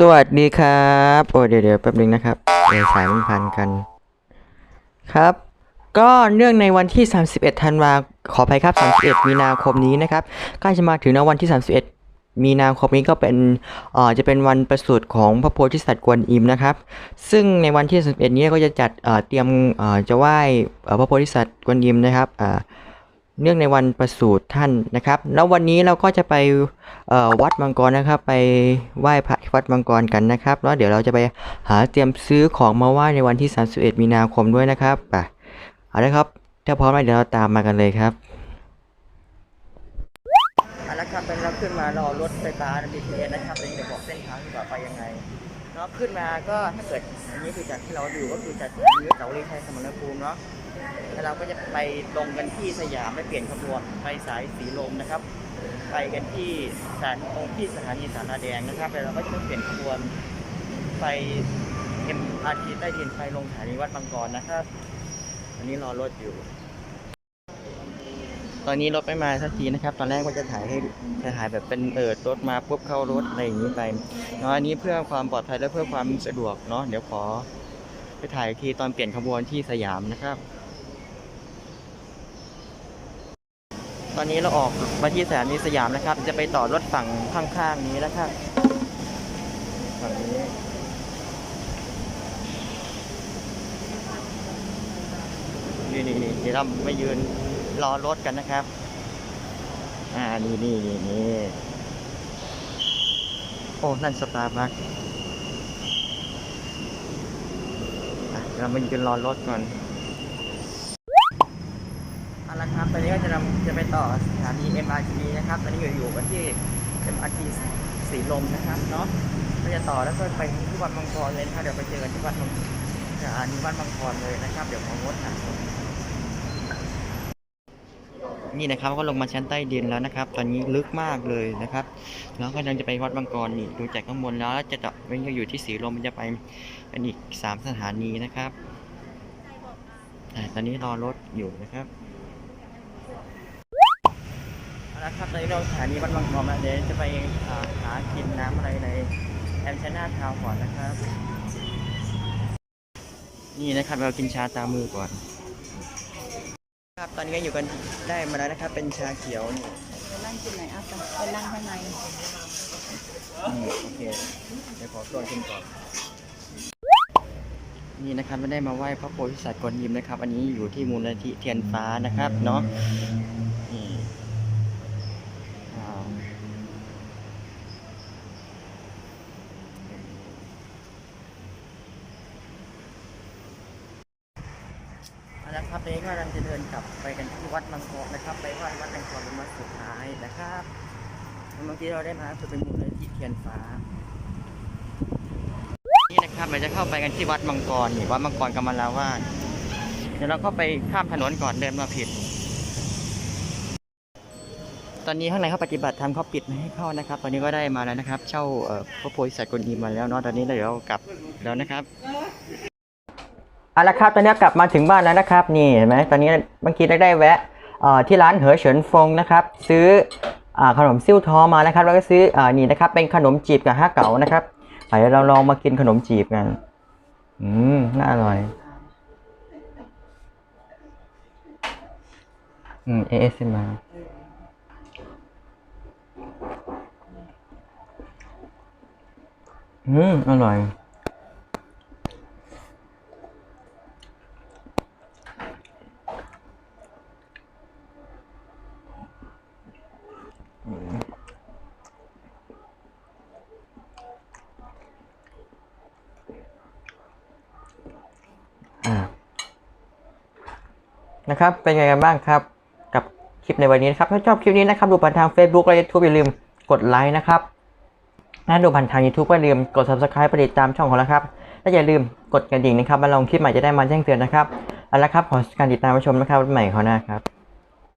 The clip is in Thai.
สวัสดีครับ โอ้เดี๋ยวเดี๋ยวแป๊บนึงนะครับเดี๋ยวสายมันพันกัน ครับ ก็เนื่องในวันที่ 31 ธันวาขออภัยครับ 31 มีนาคมนี้นะครับใกล้จะมาถึงนะวันที่ 31 มีนาคมนี้ก็เป็นเอ่อจะเป็นวันประสูติของพระโพธิสัตว์กวนอิมนะครับ ซึ่งในวันที่ 31 นี้ก็จะจัดเอ่อเตรียมเอ่อจะไหว้พระโพธิสัตว์กวนอิมนะครับอ่า เนื่องในวันประสูติท่านนะครับ แล้ววันนี้เราก็จะไปวัดมังกรนะครับ ไปไหว้พระวัดมังกรกันนะครับ แล้วเดี๋ยวเราจะไปหาเตรียมซื้อของมาไหว้ในวันที่ 31 มีนาคมด้วยนะครับไปเอาละครับ ถ้าพร้อมแล้วเดี๋ยวเราตามมากันเลยครับ เอาละครับเป็นเราขึ้นมารอรถไฟฟ้า BTS นะครับเดี๋ยวบอกเส้นทางดีกว่าไปยังไงเนาะขึ้นมาก็ถ้าเกิดอันนี้คือจากที่เราดูก็คือจากนี้เสาวรีชัยสมรภูมิเนาะแล้วเราก็จะไปลงกันที่สยามไปเปลี่ยนขบวนไปสายสีลมนะครับ ไปกันที่สถานองค์ที่สถานีสาราแดงนะครับแล้วเราก็จะเปลี่ยนขบวนไป MRT ใต้ดินไปลงสถานีวัดบางกรนะครับอันนี้รอรถอยู่ ตอนนี้รถไม่มาสักทีนะครับ ตอนแรกว่าจะถ่ายให้จะถ่ายแบบเป็นเออรถมาปุ๊บเข้ารถอะไรอย่างนี้ไปเนาะอันนี้เพื่อความปลอดภัยและเพื่อความสะดวกเนาะเดี๋ยวขอไปถ่ายอีกทีตอนเปลี่ยนขบวนที่สยามนะครับ ตอนนี้เราออกมาที่สถานีสยามนะครับ จะไปต่อรถฝั่งข้างๆนี้แล้วครับฝั่งนี้นี่นี่นี่เดี๋ยวเราไปยืน รอรถกันนะครับ อ่า นี่นี่นี่นี่โอ้ นั่นสตาร์บัคเรามายืนรอรถก่อนเอาละครับ ตอนนี้ก็จะนำจะไปต่อสถานี MRT นะครับ ตอนนี้อยู่อยู่กันที่ MRT สีลมนะครับเนาะก็จะต่อแล้วก็ไปที่วัดมังกรเลยนะครับ เดี๋ยวไปเจอกันที่วัดมังสถานีวัดมังกรเลยนะครับ เดี๋ยวของงดหา นี่นะครับก็ลงมาชั้นใต้ดินแล้วนะครับ ตอนนี้ลึกมากเลยนะครับ แล้วก็ยังจะไปวัดมังกรนี่ดูจากข้างบนแล้วแล้วจะต่อมันก็อยู่ที่สีลมมันจะไปเป็นอีกสามสถานีนะครับตอนนี้รอรถอยู่นะครับเอาละครับตอนนี้เราสถานีวัดบางกอกแล้วเดี๋ยวจะไปหาหากินน้ำอะไรในแอมชนาทาวก่อนนะครับ นี่นะครับเรากินชาตามือก่อน ครับตอนนี้ก็อยู่กันได้มาแล้วนะครับ เป็นชาเขียวนี่ไปนั่งกินไหนอะไปนั่งข้างในอืมโอเคเดี๋ยวขอตัวกินก่อนนี่นะครับไม่ได้มาไหว้พระโพธิสัตว์กวนยิมนะครับ อันนี้อยู่ที่มูลนิธิเทียนฟ้านะครับเนาะ เอาละครับตอนนี้ก็กำลังจะเดินกลับไปกันที่วัดมังกรนะครับ ไปไหว้วัดมังกรเป็นวันสุดท้ายนะครับเมื่อกี้เราได้มาคือเป็นมูลนิธิเทียนฟ้า นี่นะครับเราจะเข้าไปกันที่วัดมังกรนี่วัดมังกรกำมลาวาเดี๋ยวเราก็ไปข้ามถนนก่อนเดินมาผิด ตอนนี้ข้างในเขาปฏิบัติธรรมเขาปิดไม่ให้เข้านะครับ ตอนนี้ก็ได้มาแล้วนะครับ เช่าพระโพธิสัตว์กวนอิมมาแล้วเนาะตอนนี้เดี๋ยวเรากลับแล้วนะครับ เอาละครับตอนนี้กลับมาถึงบ้านแล้วนะครับนี่เห็นไหมตอนนี้เมื่อกี้ได้ได้แวะที่ร้านเหอเฉินฟงนะครับ ซื้ออขนมซิ่วทอมานะครับ แล้วก็ซื้ออนี่นะครับ เป็นขนมจีบกับห้าเก๋านะครับเดี๋ยวเราลองมากินขนมจีบกันอืมน่าอร่อยอืมเอเอสมาอืมอร่อย อ่า นะครับ เป็นไงกันบ้างครับ กับคลิปในวันนี้นะครับ ถ้าชอบคลิปนี้นะครับ ดูผ่านทาง Facebook และ YouTube อย่าลืมกดไลค์นะครับถ้าดูผ่านทาง YouTube ก็อย่าลืมกด Subscribe ไปติดตามช่องของเราครับ และอย่าลืมกดกระดิ่งนะครับ มาลงคลิปใหม่จะได้มาแจ้งเตือนนะครับเอาละครับ ขอการติดตามชมนะครับใหม่เขาวหน้าครับ